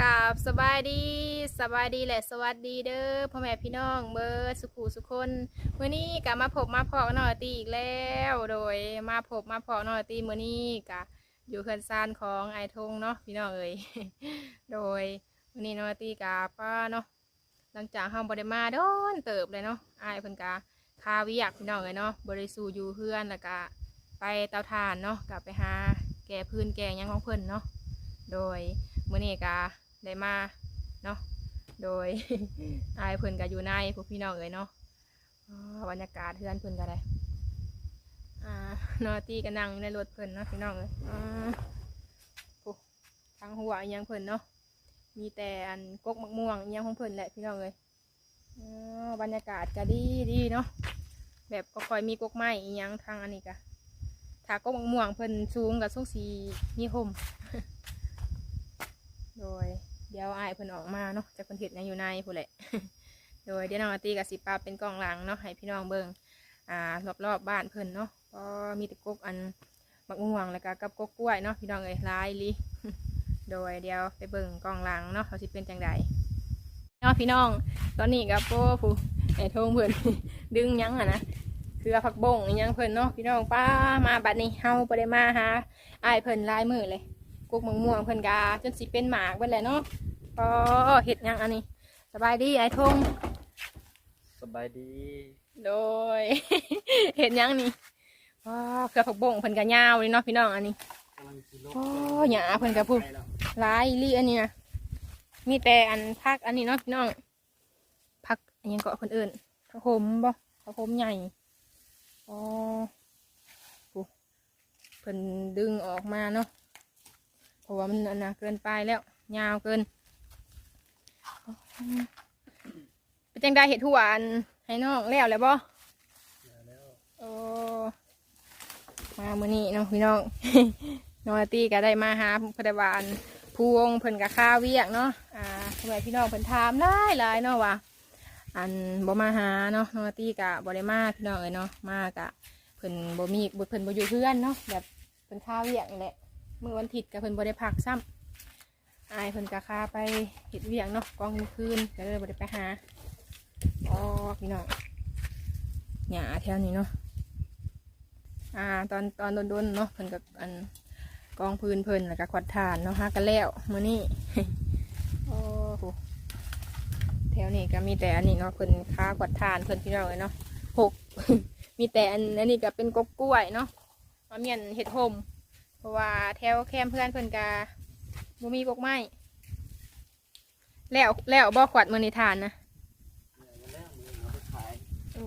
กับสบายดีสบายดีและสวัสดีเด้อพ่อแม่พี่น้องเบอร์สุขูสุคนมื้อนี้กลับมาพบมาพอกันหน่อยตีอีกแล้วโดยมาพบมาพอหน่อยตีมื้อนี้กะอยู่เคือนซานของไอทงเนาะพี่น้องเอ๋ยโดยมื้อนี้หน่อยตีกะป้าเนาะหลังจากเฮาบ่ได้มาโดนเติบเลยเนาะอายเพิ่นกะคาวิยากพี่น้องเอ๋ยเนาะบ่ได้สู่อยู่เฮือนแล้วก็ไปเตาถ่านเนาะกลับไปหาแก่พื้นแก่ยังของเพิ่นเนาะโดยมื่อนี้กา ได้มาเนาะโดยอายเพิ่นก็อยู่ในพวกพี่น้องเอ๋ยเนาะอ๋อบรรยากาศเพื่อนเพิ่นก็ได้อ่านอตี้ก็นั่งอยู่ในรถเพิ่นเนาะพี่น้องเอ้ยอ่าโอ้ทางหัวอิหยังเพิ่นเนาะมีแต่อันกกมะม่วงอิหยังของเพิ่นแหละพี่น้องเอ้ยอ๋อบรรยากาศก็ดีดีเนาะแบบก็ค่อยมีกกไม้อิหยังทางอันนี้กะถ้ากกมะม่วงเพิ่นสูงกับสูงสีมีห่มโดย เดี๋ยวอายเพิ่นออกมาเนาะจะเพิ่นเห็ดยังอยู่ในผู้นแหละ โดยเดี๋ยวน้องอาตีกับสิปาเป็นกล้องหลังเนาะให้พี่น้องเบิ่งอ่ารอบๆบบ้านเพิ่นเนาะก็มีแต่กกอันบักม่วงแล้วก็กับกกกล้วยเนาะพี่น้องเอ้ยลายลีโดยเดี๋ยวไปเบิ่งกล้องหลังเนาะเขาสิเป็นจังใดเนาะพี่น้องตอนนี้กับโป้ผู้ไอ้ทงเพิ่นดึงยั้งอะนะคือผักบงยังเพิ่นเนาะพี่น้องป้ามาบัดนี้เฮาบ่ได้มาหาอายเพิ่นลายมือเลยกุกมะม่วงเพิ่นกาจนสิเป็นหมากไปแหละเนาะ พอเห็ดหยังอันนี้ สบายดีไอ้ทงสบายดี โดย เห็ดหยังนี่ว้าเครือผักบงเพิ่นกายาวเลยเนาะพี่น้องอันนี้กำลังสิลโอ้หยาเพิ่นกะพูดหลายอีหลี่อันนี้นะมีแต่อันพักอันนี้เนาะพี่น้องพักอันยังเกาะคนอื่นผักโขมบ่ผักโขมใหญ่อ๋อปูเพิ่นดึงออกมาเนาะเพราะว่ามันอันนะเกินไปแล้ว ยาวเกิน เป็นจังได้เห็ดหัวอันให้น้องแล้วแล้วบ่โอ้มามื้อนี้เนาะพี่น้อง น้องอาตี้ก็ได้มาหาพยาบาลผู้วงเพิ่นกับข้าวเวียกเนาะอ่าทำไมพี่น้องเพิ่นถามหลายหลายเนาะว่าอันบ่มาหาเนาะน้องอาตี้ก็บ่ได้มาพี่น้องเอ้ยเนาะมากะเพิ่นบ่มีเพิ่นบ่อยู่เพื่อนเนาะแบบเพิ่นข้าวเวียกนี่แหละมื้อวันอาทิตย์ก็เพิ่นบ่ได้พักซ้ำ อายเพิ่นก็ข้าไปเฮ็ดเวียกเนาะกองคืนก็เลยบ่ได้ไปหาอ๋อพี่น้องหญ้าแถวนี้เนาะอ่าตอนตอนโดนๆเนาะเพิ่นกับอันกองพื้นเพิ่นแล้วก็ขวดทานเนาะฮะกันแล้วมื้อนี้โอ้โหแถวนี้ก็มีแต่อันนี้เนาะเพิ่นค้าขวดทานเพิ่นพี่น้องเลยเนาะหกมีแต่อันอันนี้ก็เป็นกกกล้วยเนาะมาเมียนเห็ดหมเพราะว่าแถวแคมเพื่อนเพิ่นกา บ่มีกกไม้แล้วแล้วบ่ขวัดมื้อนี้ทานนะโอ้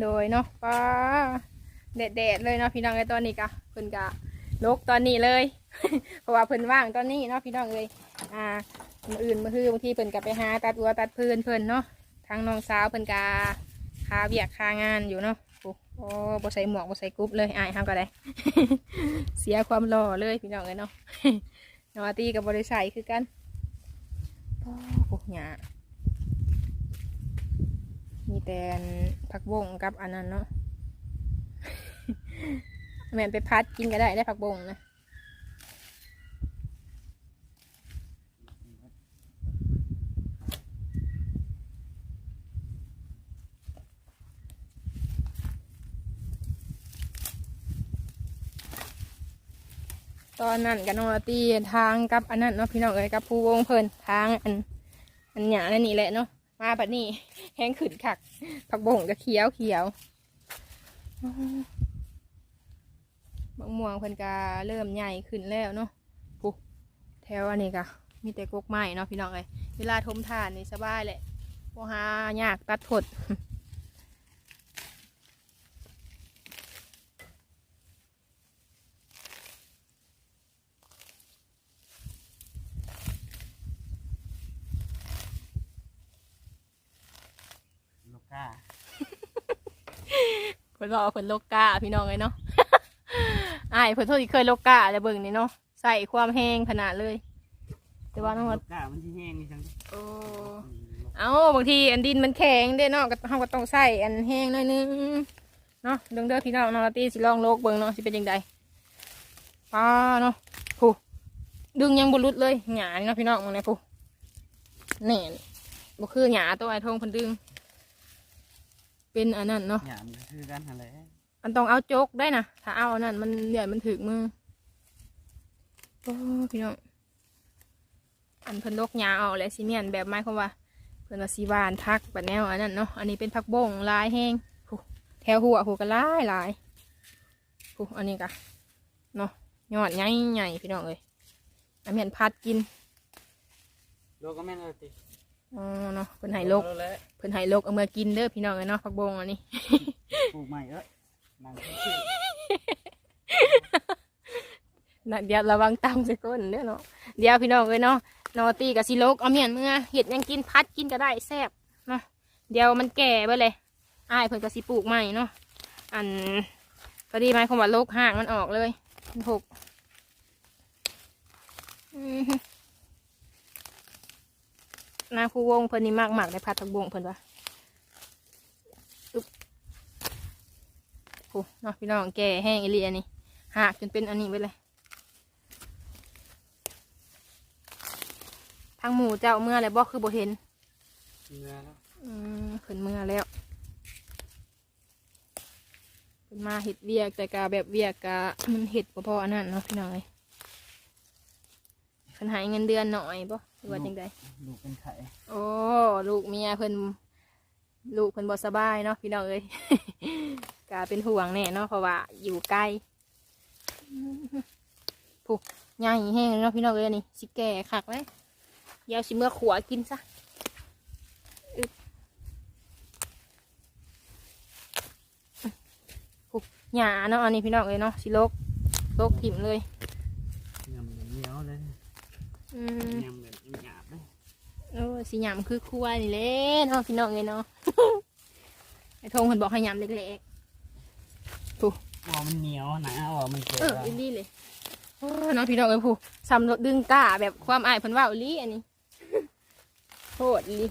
โดยเนาะป้าแดดๆเลยเนาะพี่น้องไอ้ตอนนี้กะเพิ่นกะลกตอนนี้เลย เพราะว่าเพิ่นว่างตอนนี้เนาะพี่น้องเลย อ่าอื่นมือคือบางทีเพิ่นกะไปหาตัดวัวตัดพื้นเพิ่นเนาะ ทางน้องสาวเพิ่นกะคาเบียกคางานอยู่เนาะโอ้โอ้บ่ใส่หมวกบใส่กรุ๊ปเลยอายห้ามก็ได้ เสียความหล่อเลยพี่น้องเลยเนาะนอตีกับบริษัทคือกันโอ้โหหยามีแต่อันผักบงกับอันนั้นเนาะแม่นไปพัดกินก็ได้ได้ผักบงนะ ตอนนั้นกับนอตีทางกับอันนั้นเนาะพี่น้องเอ้ยกับผู้วงเพลินทางอันอันหยานั่นนี่แหละเนาะมาบัดนี้แห้งขึ้นคักผักบงก็เขียวเขียวมะม่วงเพิ่นก็เริ่มใหญ่ขึ้นแล้วเนาะปุ๊แถวอันนี้ก็มีแต่กกไม้เนาะพี่น้องเอ้ยเวลาทมทานนี่สบายแหละพวหายากตัดผด กก้าเพิ่นบอกว่าเพิ่นโลกกาพี่น้องเลยเนาะ อ้ายเพิ่นโทษที่เคยโลกกาแล้วเบิ่งนี่เนาะใส่ความแห้งขนาดเลย แต่ว่าน้องลูว่ากก้ามันที่แห้งนี่จังโอ้เอาบางทีอันดินมันแข็งเด้เนาะก็เฮาก็ต้องใส่อันแห้งหน่อยนึงเนาะเดิงเด้อพี่น้องน้องลาตี้สิลองโลกเบิ่งเนาะสิเป็นจังไดป้าเนาะผู้ดึงยังบ่หลุดเลยหยานี่เนาะพี่น้องมึงเนี่ยผู้แน่นบ่คือหยาตัวไอ้ทงเพิ่นดึง เป็นอันนั้นเนาะ หยามก็คือกันอะไรอันต้องเอาโจกได้นะถ้าเอาอันนั้นมันเดี๋ยวมันถึกมือโอ้พี่น้องอันเพิ่นลกหยาออกแล้วสิเมียนแบบไม้คำว่า เพิ่นว่าสีหวานพักแบบแนวอันนั้นเนาะอันนี้เป็นผักบงลายแห้งผู้แถวหัวหัวก็ลายลายผู้อันนี้กะเนาะยอดใหญ่ใหญ่พี่น้องเลยอันเมียนพัดกิน โลกก็แม่นเลยติ อ๋อเนาะเพิ่นให้ลกเอาแล้วเพิ่นให้ลกเอามากินเด้อพี่น้องเลยเนาะผักบงอันนี้ปลูกใหม่เอ้ยนั่งชื่อนะเดี๋ยวระวังตำใส่ก้นเด้อเนาะเดี๋ยวพี่น้องเอ้ยเนาะนอตีกับซิโลกเอาเมียนเมื่อเห็ดหยังกินพัดกินก็ได้แซ่บเนาะเดี๋ยวมันแก่ไปเลยอ้ายเพิ่นก็สิปลูกใหม่เนาะอันพอดีไหมคำว่าโลกห่างมันออกเลยมันหก อือฮึนาคูวงเพิ่นนี่มากมากในพัดทักบวงเพิ่นว่าอึ๊บโอ้เนาะพี่น้องแก่แห้งอีเลียนี่หักจนเป็นอันนี้ไปเลยทางหมูเจ้าเมื่อไรบอกคือบ่เห็นเนื้อแล้วอืมขึ้นเมื่อแล้วขึ้นมาเห็ดเวียกแต่กาแบบเวียกกะมันเห็ดบ่พออันนั้นเนาะพี่น้อยเพิ่นใหายเงินเดือนหน่อยบ่ หรือว่าจังใดลูกเป็นไข่โอ้ลูกเมียเพิ่นลูกเพิ่นบ่สบายเนาะพี่น้องเอ้ย กาเป็นห่วงแน่เนาะเพราะว่าอยู่ไกลผู้ใหญ่แห้งเลยเนาะพี่น้องเอ้ยอันนี่สิแก่คักเลยเดี๋ยวสิเมื่อขัวกินซะอึ๊บผู้หยาเนาะอันนี้พี่น้องเอ้ยเนาะสิโลกโลกถิ่มเลยยำเหนียวเลยอืมยำแบบหยาบเลย โอ้สิยำคือครัวนี่แหละเนาะพี่น้องเลยเนาะ ไอ้ทงเพิ่นบอกให้ยำเล็กอ๋อมันเหนียวนะอ๋อมันเจ็ๆบเอออะอินดี้เลยโอ้เน้องพี่น้องเอ้ยผู้ซ้ำรถดึงกล้าแบบความอายเพิ่นว่าอีหลีอันนี้ โทษอีหลี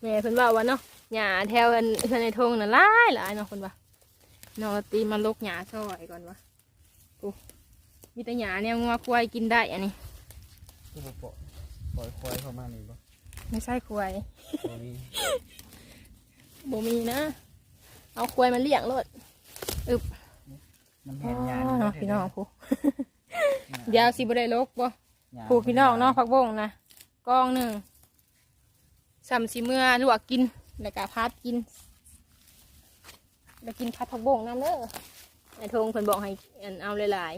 แม่เพิ่นว่าว่าเนาะหญ้าแถวอันเพิ่นในทงน่ะหลายหลายเนาะเพิ่นว่าเนาะตีมาลกหญ้าซอยก่อนวะโอ้มีแต่หญ้าแนวงัวควายกินได้อันนี้ คือบ่ปล่อย ปล่อยควายเข้ามานี่บ่ไม่ใช่ควายตัวนี้บ่มีนะ เอาควายมาเลี้ยงรถมันอ๋เห็นหยาอเนาะพี่น้องผู้หาเดี๋ยวสิบ่ได้ลกบ่หยาผู้พี่น้องเนาะผักบงนะกองหนึ่งสามสีเมื่อลวกกินแล้วก็พัดกินแล้วกินพัดผักบงน้ำเด้อไอ้ทงเพิ่นบอกให้อันเอาหลาย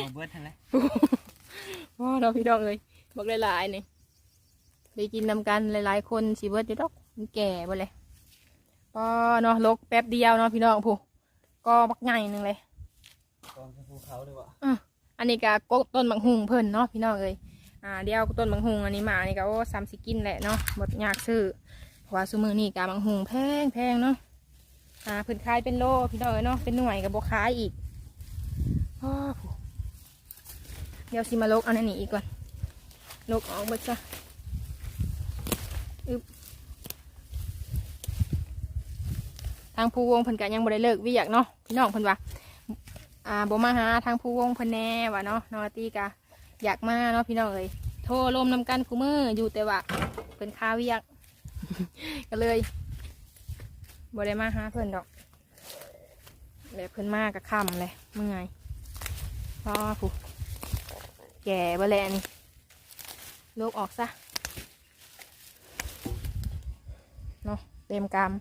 เอาเบิดทั้งเลยๆว้าเราะพี่น้องเลย บอกหลายๆนี่ได้กินนำกันหลายๆ คนสิเบิดอยู่ดอกมันแก่บ่เลยก็เนาะลกแป๊บเดียวเนาะพี่น้องผู้ก็บักใหญ่หนึ่งเลยกองภูเขาเลยว่ะอันนี้ก็กต้นบางหุงเพิ่นเนาะพี่น้องเอ้ยอ่าเดี๋ยวต้นบางหุงอันนี้มาอันนี้ก็โอ้สามสิกินแหละเนาะหมดยากซื้อเพราะว่าซุมือนี่กาบางหุงแพงแพงเนาะอ่าเพิ่นขายเป็นโลพี่น้องเอ้ยเนาะเป็นหน่วยกับโบขายอีกอ้อผู้เดี๋ยวสิมาลกอันนี้อีกก่อน ลกออกมดจ้ะอึบทางผู้วงเพิ่นก็ยังบ่ได้เลิกวิอยากเนาะพี่น้องเพิ่นว่าอ่าบมาหาทางผู้วงเพิ่นแน่ว่าเนาะนอตีกะอยากมาเนาะพี่น้องเอ้ยโทรลมนำกันคูมืออยู่แต่ว่าเพิ่นค้าเวียกก็เลยบ่ได้มาหาเพิ่นดอกแล้วเพิ่นมากับค่ำเลยเมื่อไงพอผู้แก่บ่แลวนี่ ลกออกซะเนาะเต็มกรรม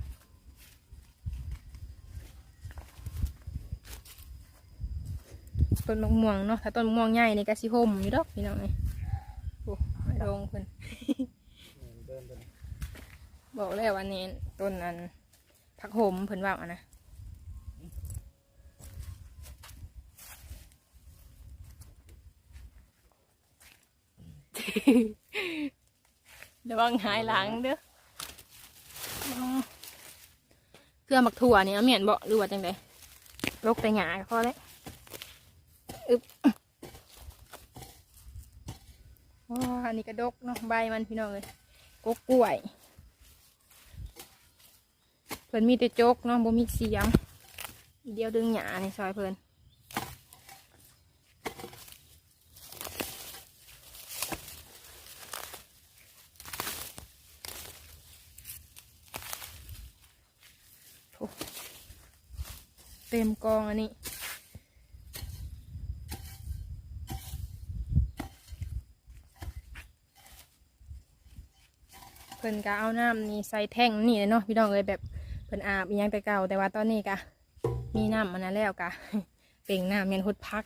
ต้นมะม่วงเนาะถ้าต้นมะม่วงใหญ่นี่ก็สิห่มอยู่ดอกพี่น้องเอ้ยโอ้ยลงเพิ่นเดินไปเลยบอกแล้ววันนี้ต้นนั้นผักห่มเพิ่นว่าอะนะ ระวังหายหลังเด้ออ๋อเครื่องหมักถั่วนี่เอาเมียนบ่หรือว่าจังไดลกแต่หยาก็พอแล้วอึบว้าอันนี้กระดกเนาะใบมันพี่น้องเลยกกกล้วยเพิ่นมีแต่โจกเนาะบ่มีเสียงเดี๋ยวดึงหยาในซอยเพิ่น เต็มกองอันนี้ เพิ่นก็เอาน้ำนี่ใส่แท่งนี่เลยเนาะพี่น้องเลยแบบเพิ่นอาบยังแต่เก่าแต่ว่าตอนนี้ก็มีน้ำมันนั้นแล้วกะเป่งน้ำเมียนหดพัก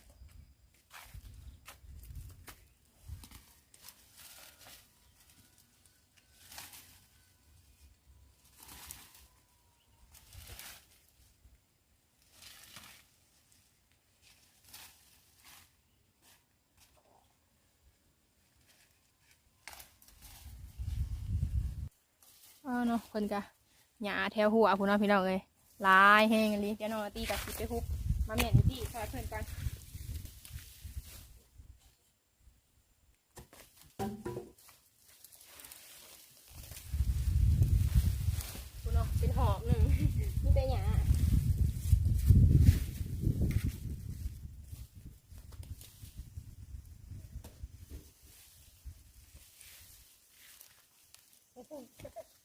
นาะคนกะหยาแถวหัวพูนเนาะพี่น้องเลยลายแห้งอันเดี๋ยวน้องตีกับสิไปฮุบมาเมียนอยู่ที่ซอยเพื่อนกันพูนเนาะเป็นหอบหนึ่งมีแต่หยายังอันนี้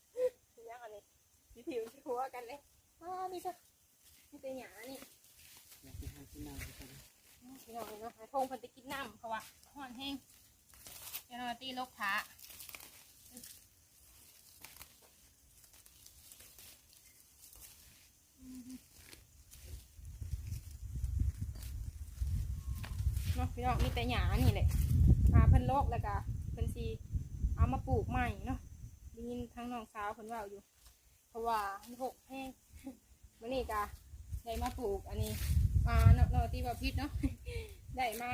สิผิวสิหัวกันเลยอ๋อมีซะมีแต่หยานี่อยากกินทานที่นั่งกันพี่น้องเนาะให้ทงเพิ่นไปกินน้ำเพราะว่าห้อนแห้งเดี๋ยวเราตีลกผาเนาะพี่น้องมีแต่หยานี่แหละพาเพิ่นโลกแล้วก็เพิ่นสีเอามาปลูกใหม่เนาะได้ยินทั้งน้องสาวเพิ่นว่าอยู่ เพราะว่ามันหกแห้งวันนี้ก็ได้มาปลูกอันนี้อ่าเนาะเนาะที่ว่าพิษเนาะได้มา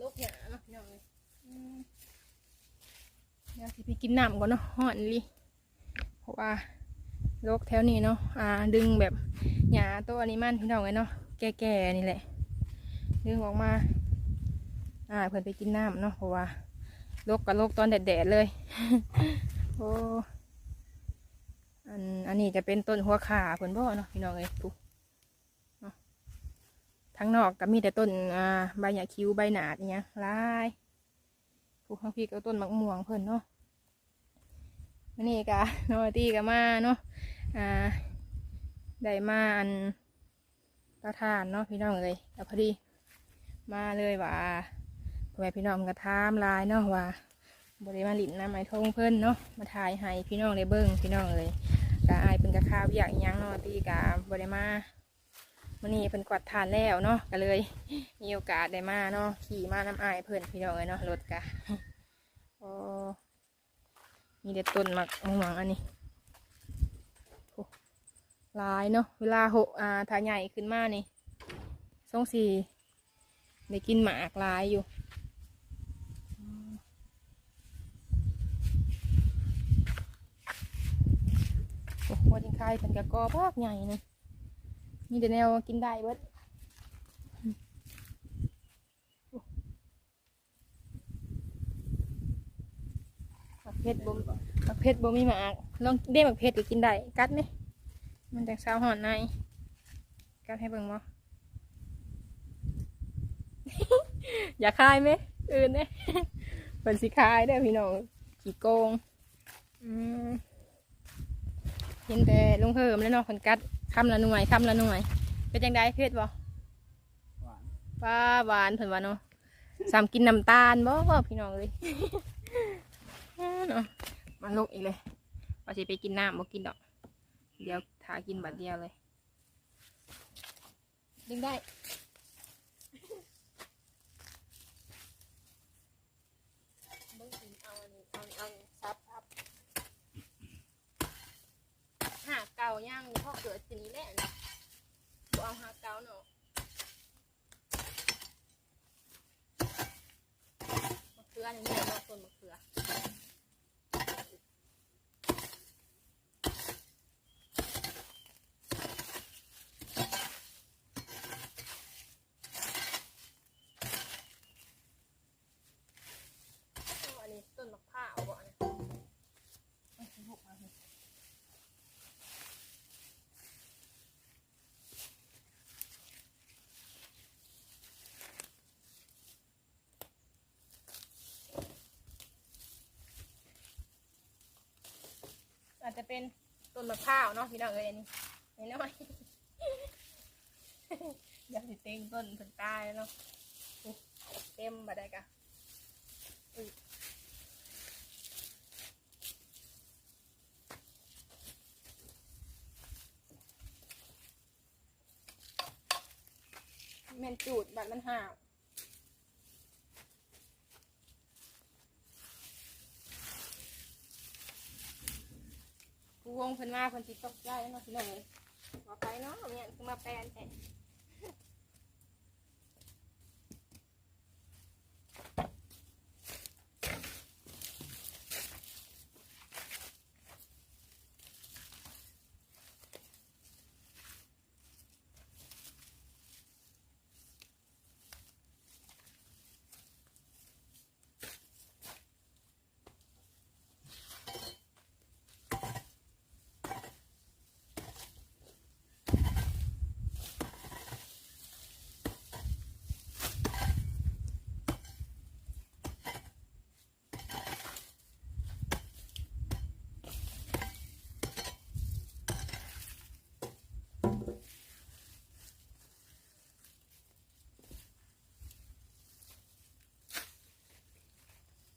ลูกหยาเนาะพี่น้องเลยอืมเดี๋ยวสิไปกินน้ำก่อนเนาะห่อนลิเพราะว่าโรคแถวนี้เนาะอ่า ดึงแบบหยาตัวนี้มันพี่น้องเลยเนาะแก่ๆนี่แหละ ดึงออกมา อ่าเพิ่อนไปกินน้ำเนาะเพราะว่าโรคกับโรคตอนแดดๆเลย โอ้ อันอันนี้จะเป็นต้นหัวขาเพิ่นบ่เนาะพี่น้องเอ้ยปุ๊ทั้งนอกก็มีแต่ต้นอ่าใบหยาคิ้วใบหนาดอหย่างหลายปลูกข้างพี่ก็ต้นมะม่วงเพิ่นเนาะวันนี้ก็โนตีก็มาเนาะอ่าได้มาอันตาทานเนาะพี่น้องเลยแต่พอดีมาเลยว่าพ่อแม่พี่น้องก็ถามลายเนาะว่าบริมาลินน้ำไม้ทงเพิ่นเนาะมาถ่ายให้พี่น้องได้เบิ้งพี่น้องเลย กอายเป็นกระข้าวอยากยังเนาะตีกาบริมาวันนี้เพิ่นกวาดทานแล้วเนาะก็เลย มีโอกาสได้มาเนาะขี่มาน้ำอายเพิ่นพี่น้องเลยเนาะรถกะโอ้มีเด็ดต้นหมักม่วงอันนี้โอ้หลายเนาะเวลาหกอ่าถ้าใหญ่ขึ้นมานี่สองสี่ได้กินหมากลายอยู่โอ้โหจริงใคร เป็นกระกอภาคใหญ่นะมีแต่แนวกินได้เบิดมักเพชรบ่มักเพชรบ่มีหมากลองเด้มักเพชรก็กินได้กัดไหมมันแต่สาวหอนในกัดให้เบิ่งบ่อย่าคายไหมอื่นเนี่ยเป็นสิคายได้พี่น้องขี่โกง อืม เห็นแต่ลุงเพิ่มแล้วเนาะคนกัดคำละหน่วยคำละหน่วย เป็นจังไดเพชรบ่หวานป้าหวานเพิ่นว่าเนาะสามกินน้ำตาลบ่บ่พี่น้องเลยเนาะมาลกอีกเลยว่าสิไปกินน้ำบ่กินดอก เดี๋ยวถากินบัดเดียวเลยดึงได้ เบิ่งสิเอาอันนี้เอาอันนี้เอาอันนี้ซับซับหาเก่าย่างพ่อเกิดสินี้แหละนะบ่ เอาหาเก่าเนาะมะเขือนี่แม่บอกต้นมะเขือเอาอันนี้ต้นมะพร้าวบ่เนี่ย จะเป็นต้นมะพร้าวเนาะพี่น้องเอ้ยอันนี้นี่น้อยอยากสิเต็งต้นถึงตายแล้วเนาะเต็มบัดได้กะแมนจูดบัดมันห่าว ผู้วงเพิ่นมาเพิ่นสิตกใจเนาะพี่น้องเอ้ยว่าไปเนาะเนี่ยคือมาแปลนแต่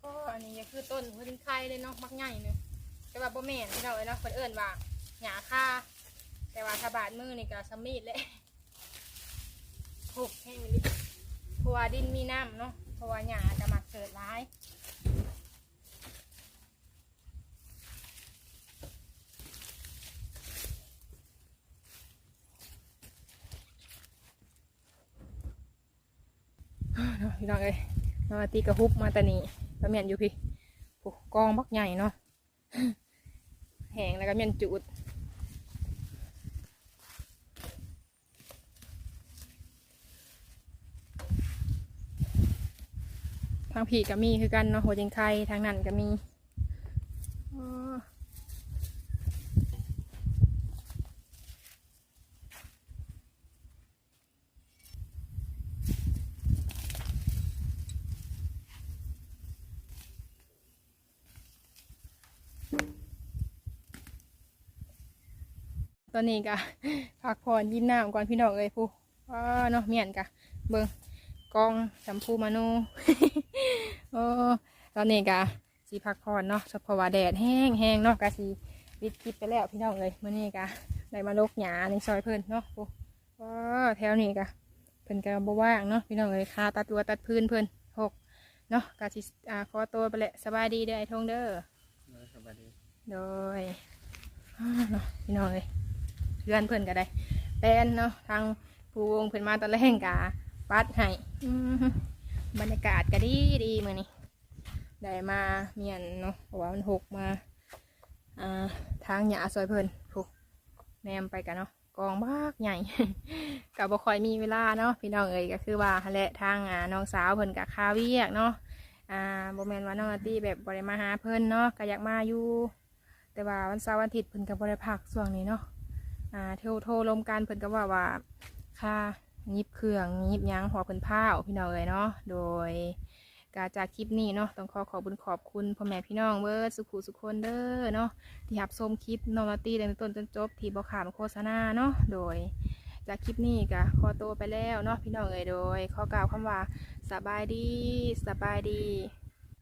ก็ อันนี้คือต้นหัวดินไข่เลยเนาะมักใหญ่เลยแต่ว่าบ่แม่นพี่น้องเอ้ยเนาะเพิ่นเอิ้นว่าหญ้าค่าแต่ว่าถ้าบาดมือนี่ก็สมีดเลยโหกแห้งเลยเพราะว่าดินมีน้ำเนาะเพราะว่าหญ้าก็มักเกิดร้ายเนาะพี่น้องเอ้ยนอนตีกระฮุบมาต่นี่ แล้วเมียนอยู่พี่ผูกกองบักใหญ่เนาะแหงแล้วก็เมียนจุดทางผีก็มีคือกันเนาะหัวจิงไข่ทางนั้นก็มี อนนี้ก็พักผ่อนยินน้ำก่อนพี่น้องเอ้ยผู้ว้าเนาะเมียนกะเบิ่งกองชมพูมานูโอ้ตอนนี้กะสีพักผ่อนเนาะเพราะว่าแดดแห้งแห้งเนาะกะสีวิดคลิปไปแล้วพี่น้องเลยมื่อนี้กะได้มาลกหยาในซอยเพิ่นเนาะโอ้ว้าแถวนี้กะเพิ่นกะบ่ว่างเนาะพี่น้องเลยคาตัดตัวตัดพื้นเพิ่นหกเนาะกะสิอ่าขอตัวไปแหละสบายดีเด้อไอ้ทงเด้อสบายดีโดยอ่าเนาะพี่น้องเลย เพื่อนเพื่อนก็ได้แปลนเนาะทางผู้วงเพื่อนมาตอนแรกกาปัดให้บรรยากาศก็ดีดีมือนี้ได้มาเมียนเนาะเพราะว่ามันหกมาอ่าทางหยาซอยเพิ่นผูกแนมไปกันเนาะกองบากใหญ่กับบ่คอยมีเวลาเนาะพี่น้องเอ๋ยก็คือว่าแหละทางอ่าน้องสาวเพิ่นกับคาเวียกเนาะอ่าโบแมนว่าน้องอาตี้แบบบริมาหาเพิ่นเนาะก็อยากมาอยู่ แต่ว่าวันเสาร์วันอาทิตย์เพิ่นกับบริพักช่วงนี้เนาะ อ่าโทรโทลมกันเพิ่นก็ว่าว่าค่ายิบเครื่องยิบยังหัวเพิ่นผ้าพี่น้องเลยเนาะโดยกาจากคลิปนี้เนาะต้องขอขอบคุญขอบคุณพ่อแม่พี่น้องเบิร์ดสุขุสุขคนเด้อเนาะที่รับชมคลิปน้องอาร์ตี้ตั้งแต่ต้นจนจบที่บ่ขามโฆษณาเนาะโดยจากคลิปนี้ก็ขอตัวไปแล้วเนาะพี่น้องเอ๋ยโดย ขอกล่าวคำว่าสบายดีสบายดี